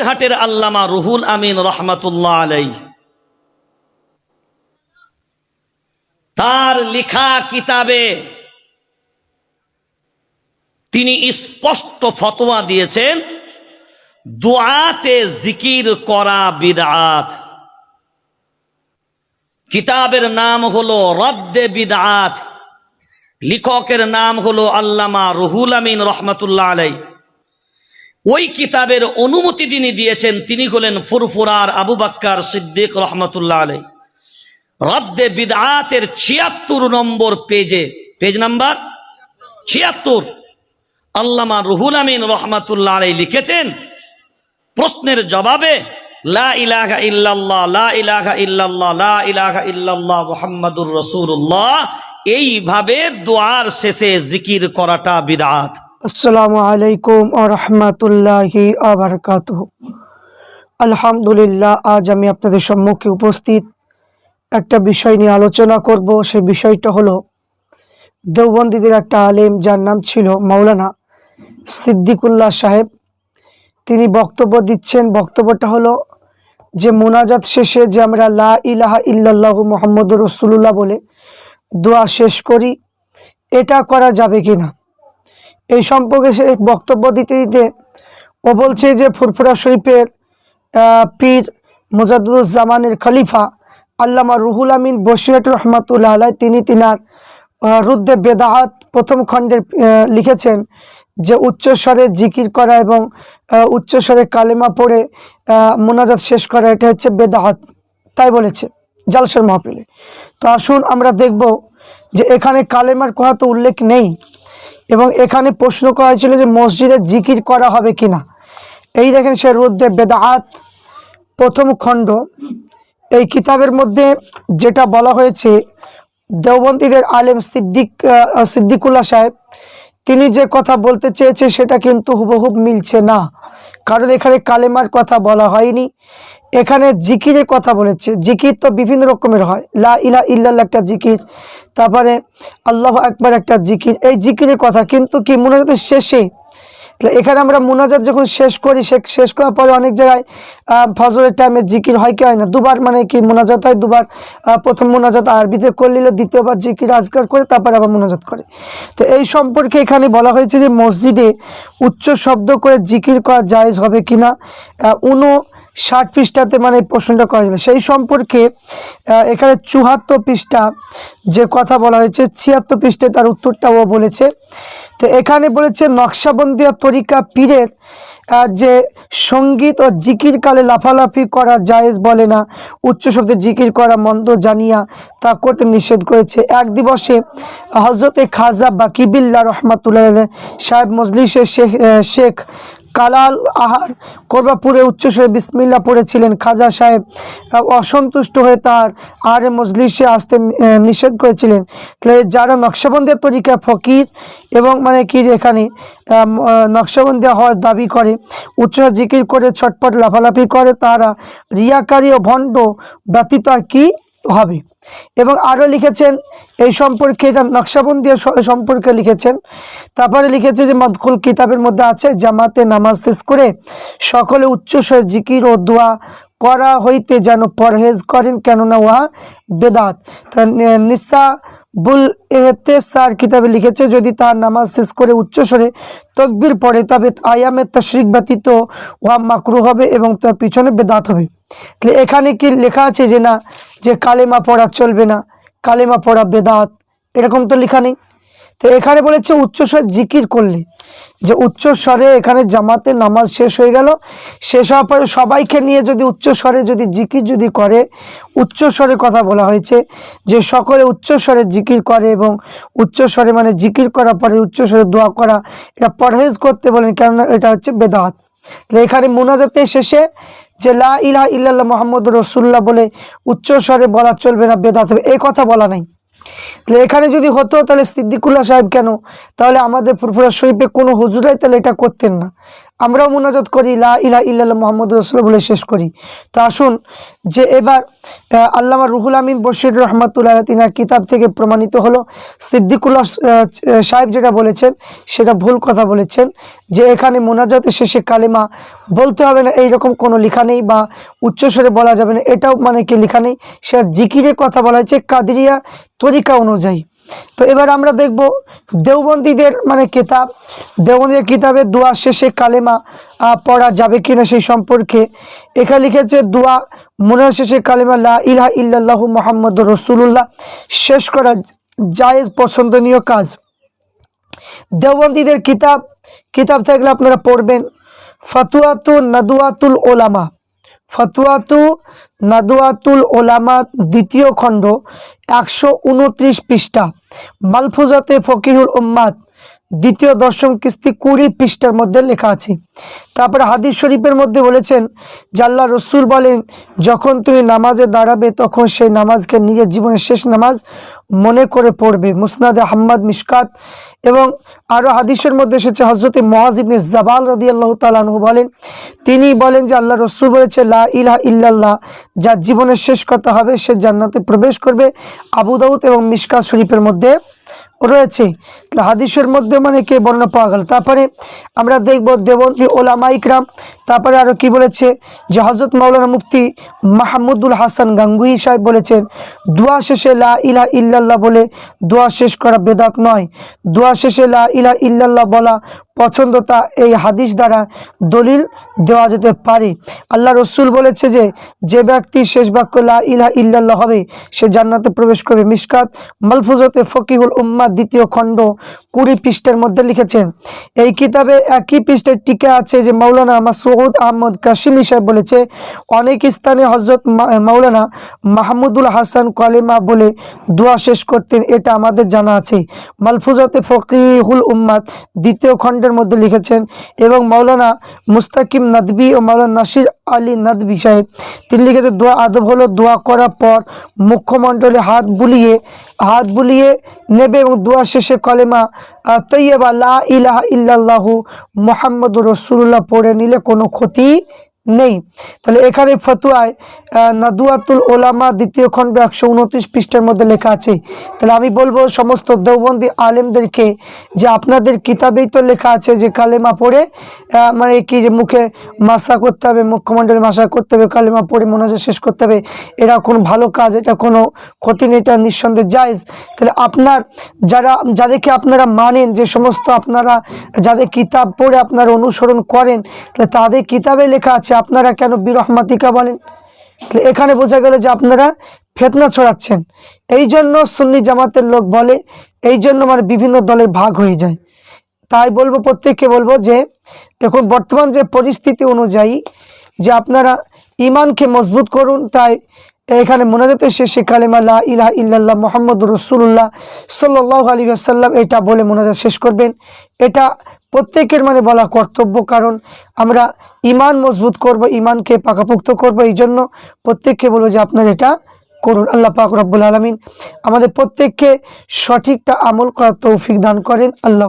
ঘাটের আল্লামা রুহুল আমিন রহমাতুল্লাহ আলাই। তার লেখা কিতাবে তিনি স্পষ্ট ফতোয়া দিয়েছেন দোয়াতে জিকির করা বিদআত। কিতাবের নাম হলো রদ্দে বিদআত। লেখকের নাম হলো আল্লামা রুহুল আমিন রহমতুল্লাহ আলাই। ওই কিতাবের অনুমতি তিনি দিয়েছেন, তিনি হলেন ফুরফুরার আবু বাক্কার সিদ্দিক রহমতুল্লাহ আলাই রদ্দে বিদআতের ছিয়াত্তর নম্বর পেজে, পেজ নাম্বার ছিয়াত্তর, আল্লামা রুহুল আমিন রহমাতুল্লাহ আলাই লিখেছেন, প্রশ্নের জবাবে, লা ইলাহা ইল্লাল্লাহ, লা ইলাহা ইল্লাল্লাহ, লা ইলাহা ইল্লাল্লাহ এইভাবে দোয়ার শেষে জিকির করাটা বিদআত। আসসালামু আলাইকুম ও রহমতুল্লাহি আবরকাত আলহামদুলিল্লাহ, আজ আমি আপনাদের সম্মুখে উপস্থিত একটা বিষয় নিয়ে আলোচনা করব। সেই বিষয়টা হলো, দেওবন্দীদের একটা আলেম যার নাম ছিল মাওলানা সিদ্দিকুল্লাহ সাহেব। তিনি বক্তব্য দিচ্ছেন। বক্তব্যটা হলো যে, মোনাজাত শেষে যে আমরা লা ইলাহা ইল্লাল্লাহ মোহাম্মদ রসুল্লাহ বলে দোয়া শেষ করি, এটা করা যাবে কি না এই সম্পর্কে সে বক্তব্য দিতে দিতে ও বলছে যে ফুরফুরা শরীফের পীর মুজাদুজ্জামানের খলিফা আল্লামা রুহুল আমিন বসিরত রহমাতুল্লাহ আলাই তিনি তিনার রুদ্দে বেদাহাত প্রথম খণ্ডের লিখেছেন যে উচ্চস্বরে জিকির করা এবং উচ্চস্বরে কালেমা পড়ে মোনাজাত শেষ করা, এটা হচ্ছে বেদাহাত তাই বলেছে জালসার মহাপিলে তো আসুন আমরা দেখব যে এখানে কালেমার কথা তো উল্লেখ নেই। এবং এখানে প্রশ্ন করা হয়েছিল যে মসজিদে জিকির করা হবে কিনা। এই দেখেন সে বেদাহাত প্রথম খণ্ড। এই কিতাবের মধ্যে যেটা বলা হয়েছে, দেওবন্দীদের আলেম সিদ্দিক সিদ্দিকুল্লা সাহেব, তিনি যে কথা বলতে চেয়েছে সেটা কিন্তু হুবহুব মিলছে না। কারণ এখানে কালেমার কথা বলা হয়নি। এখানে জিকিরের কথা বলেছে। জিকির তো বিভিন্ন রকমের হয়। লা ইলা ইল্লাল্লাহ একটা জিকির, তারপরে আল্লাহ একবার একটা জিকির। এই জিকিরের কথা কিন্তু কি মোনাজাতের শেষে? এখানে আমরা মোনাজাত যখন শেষ করি শেষ করার পরে অনেক জায়গায় ফজরের টাইমে জিকির হয় কি হয় না? দুবার মানে কি মোনাজাত হয়? দুবার প্রথম মোনাজাত আরবিতে করলে দ্বিতীয়বার জিকির আজকার করে, তারপর আবার মোনাজাত করে। তো এই সম্পর্কে এখানে বলা হয়েছে যে মসজিদে উচ্চ শব্দ করে জিকির করা জায়েজ হবে কিনা? উনো ষাট পৃষ্ঠাতে মানে প্রশ্নটা করা সেই সম্পর্কে এখানে চুহাত্তর পৃষ্ঠা যে কথা বলা হয়েছে, ছিয়াত্তর পৃষ্ঠায় তার উত্তরটা ও বলেছে। তো এখানে বলেছে নকশাবন্দিয়া তরিকা পীরের যে সংগীত ও জিকির কালে লাফালাফি করা জায়েজ বলে না, উচ্চ শব্দে জিকির করা মন্দ জানিয়া তা করতে নিষেধ করেছে। এক দিবসে হজরতে খাজা বাকিবিল্লা রহমাতুল্লাহ সাহেব মজলিসের শেখ শেখ কালাল আহার করবাপুরে উচ্চস্বরে বিসমিল্লা পড়েছিলেন খাজা সাহেব। অসন্তুষ্ট হয়ে তার আর মজলিসে আসতে নিষেধ করেছিলেন। তাহলে যারা নকশাবন্দিয়া তরিকা ফকির এবং মানে কি এখানে নকশাবন্দিয়া হওয়ার দাবি করে, উচ্চ জিকির করে, ছটপট লাফালাফি করে, তারা রিয়াকারী ও ভণ্ড ব্যতীত আর কি হবে এবং আরও লিখেছেন, এই সম্পর্কে এটা নকশাবন্দিয়া সম্পর্কে লিখেছেন। তারপরে লিখেছে যে মদকুল কিতাবের মধ্যে আছে, জামাতে নামাজ শেষ করে সকলে উচ্চস্বরে জিকির ও দোয়া করা হইতে যেন পরহেজ করেন, কেননা উহা বেদাত। নিসা বুল এহতে সার কিতাবে লিখেছে, যদি তার নামাজ শেষ করে উচ্চস্বরে তকবির পড়ে, তবে আয়ামের তশরিক ব্যতীত ওয়া মাকরু হবে এবং তার পিছনে বেদাত হবে। তাহলে এখানে কি লেখা আছে যে না, যে কালেমা পড়া চলবে না, কালেমা পড়া বেদাত, এরকম তো লেখা নেই। তো এখানে বলেছে উচ্চস্বর জিকির করলে, যে উচ্চস্বরে এখানে জামাতে নামাজ শেষ হয়ে গেল। শেষ হওয়ার পরে সবাইকে নিয়ে যদি উচ্চস্বরে যদি জিকির যদি করে উচ্চস্বরে কথা বলা হয়েছে, যে সকলে উচ্চস্বরে জিকির করে এবং উচ্চস্বরে মানে জিকির করার পরে উচ্চস্বরে দোয়া করা, এটা পরহেজ করতে বলেন কেননা এটা হচ্ছে বেদাত। এখানে মোনাজাতের শেষে যে লা ইলাহা ইল্লাল্লাহ মোহাম্মদ রসুল্লাহ বলে উচ্চস্বরে বলা চলবে না, বেদাত হবে এই কথা বলা নাই। তাহলে এখানে যদি হতো, তাহলে সিদ্দিকুল্লাহ সাহেব কেন? তাহলে আমাদের ফুরফুরা শরীফে কোনো হুজুরাই তাহলে এটা করতেন না। আমরাও মোনাজাত করি, লা ইলা ইল্লাল্লাহ মোহাম্মদ রসুল্লাহ বলে শেষ করি। তো আসুন যে এবার আল্লামা রুহুল আমিন বশির রহমতুল্লাহ তিনার কিতাব থেকে প্রমাণিত হলো। সিদ্দিকুল্লাহ সাহেব যেটা বলেছেন, সেটা ভুল কথা বলেছেন, যে এখানে মোনাজাতের শেষে কালেমা বলতে হবে না, এইরকম কোনো লেখা নেই বা উচ্চস্বরে বলা যাবে না। এটাও মানে কি লেখা নেই? সে জিকিরের কথা বলা হয়েছে, কাদিরিয়া তরিকা অনুযায়ী। তো এবার আমরা দেখব দেওবন্দীদের মানে কিতাব। দেওবন্দীদের কিতাবে দোয়া শেষে কালেমা পড়া যাবে কিনা সেই সম্পর্কে। এখানে লিখেছে, দোয়া মোনার শেষে কালেমা, লা ইলাহা ইল্লাল্লাহু মোহাম্মদ রসুল্লাহ শেষ করা জায়েজ পছন্দনীয় কাজ। দেওবন্দীদের কিতাব কিতাব থাকলে আপনারা পড়বেন। ফতুয়াতু নাদুয়াতুল ওলামা। ফতুয়াতু নাদুয়াতুল ওলামা দ্বিতীয় খণ্ড একশো উনত্রিশ পৃষ্ঠা। মালফুজাতে ফকিহুল উম্মাদ দ্বিতীয় দশম কিস্তি কুড়ি পৃষ্ঠার মধ্যে লেখা আছে। তারপরে হাদিস শরীফের মধ্যে বলেছেন জাল্লা রসুল বলেন, যখন তুমি নামাজে দাঁড়াবে, তখন সেই নামাজকে নিজের জীবনের শেষ নামাজ মনে করে পড়বে। মুসনাদে আহম্মদ মিশকাত এবং আরও হাদিসের মধ্যে এসেছে হজরতে মহাজিবনে জাবাল রদি আল্লাহ তালাহু বলেন, তিনি বলেন যে আল্লাহ রসুল বলেছে, লা ইলাহা ইল্লাল্লাহ, যার জীবনের শেষ কথা হবে, সে জান্নাতে প্রবেশ করবে। আবু দাউদ এবং মিশকাত শরীফের মধ্যে রয়েছে। হাদিসের মধ্যে মানে কে বর্ণনা পাওয়া গেল? তারপরে আমরা দেখব দেবন্ত্রী ওলামা ইকরাম তারপরে আরও কি বলেছে? যে হজরত মাওলানা মুফতি মাহমুদুল হাসান গাঙ্গুহি সাহেব বলেছেন, দোয়া শেষে লা ইলা ইল্লাল্লাহ বলে দোয়া শেষ করা বেদাত নয়। দোয়া শেষে লা ইলা ইল্লাল্লাহ বলা পছন্দতা এই হাদিস দ্বারা দলিল দেওয়া যেতে পারে। আল্লাহ রসুল বলেছে যে যে ব্যক্তি শেষ বাক্য লা ইলা ইল্লাল্লাহ হবে, সে জান্নাতে প্রবেশ করবে। মিসকাত মালফুজতে ফকিহুল উম্মা দ্বিতীয় খণ্ড কুড়ি পৃষ্ঠের মধ্যে লিখেছেন, এই কিতাবে একই পৃষ্ঠের টিকে আছে যে মাওলানা মাসুদ আহমদ কাশিমি সাহেব বলেছে, অনেক স্থানে হজরত মাওলানা মাহমুদুল হাসান কলেমা বলে দোয়া শেষ করতেন, এটা আমাদের জানা আছে। মালফুজাতে ফকিহুল উম্মাদ দ্বিতীয় খণ্ডের মধ্যে লিখেছেন, এবং মাওলানা মুস্তাকিম নদবী ও মাওলানা নাসির আলী নদবী সাহেব, তিনি লিখেছেন, দোয়া আদব হলো দোয়া করার পর মুখ্যমণ্ডলে হাত বুলিয়ে হাত বুলিয়ে নেবে এবং দোয়া শেষে কলেমা তৈয়বা লা ইলাহা ইল্লাল্লাহু মোহাম্মদ রসুল্লাহ পড়ে নিলে কোনো ক্ষতি নেই। তাহলে এখানে ফতুয়ায় নাদুয়াতুল ওলামা দ্বিতীয় খণ্ড একশো উনত্রিশ পৃষ্ঠার মধ্যে লেখা আছে। তাহলে আমি বলব সমস্ত দেওবন্দি আলেমদেরকে যে আপনাদের কিতাবেই তো লেখা আছে যে কালেমা পড়ে মানে কি যে মুখে মাসা করতে হবে মুখ্যমণ্ডলে মাসা করতে হবে, কালেমা পড়ে মনোযোগ শেষ করতে হবে, এরা কোনো ভালো কাজ, এটা কোনো ক্ষতি নেই, এটা নিঃসন্দেহে জায়জ। তাহলে আপনার যারা, যাদেরকে আপনারা মানেন, যে সমস্ত আপনারা যাদের কিতাব পড়ে আপনারা অনুসরণ করেন, তাহলে তাদের কিতাবে লেখা আছে আপনারা কেন বিরহমাতিকা বলেন? এখানে বোঝা গেল যে আপনারা ফেতনা ছড়াচ্ছেন। এই জন্য সুন্নি জামাতের লোক বলে এই জন্য মানে বিভিন্ন দলের ভাগ হয়ে যায়। তাই বলব, প্রত্যেককে বলব যে এখন বর্তমান যে পরিস্থিতি অনুযায়ী যে আপনারা ইমানকে মজবুত করুন, তাই এখানে মোনাজাতের শেষে কালেমা লা ইলাহা ইল্লাল্লাহ মোহাম্মদ রসুল্লাহ সাল্লাহ আলী আসাল্লাম এটা বলে মোনাজাত শেষ করবেন। এটা প্রত্যেকের মানে বলা কর্তব্য, কারণ আমরা ইমান মজবুত করব ইমানকে পাকাপোক্ত করব, এই জন্য প্রত্যেককে বলব যে আপনার এটা করুন। আল্লাহ পাক রব্বুল আলমিন আমাদের প্রত্যেককে সঠিকটা আমল করার তৌফিক দান করেন। আল্লাহ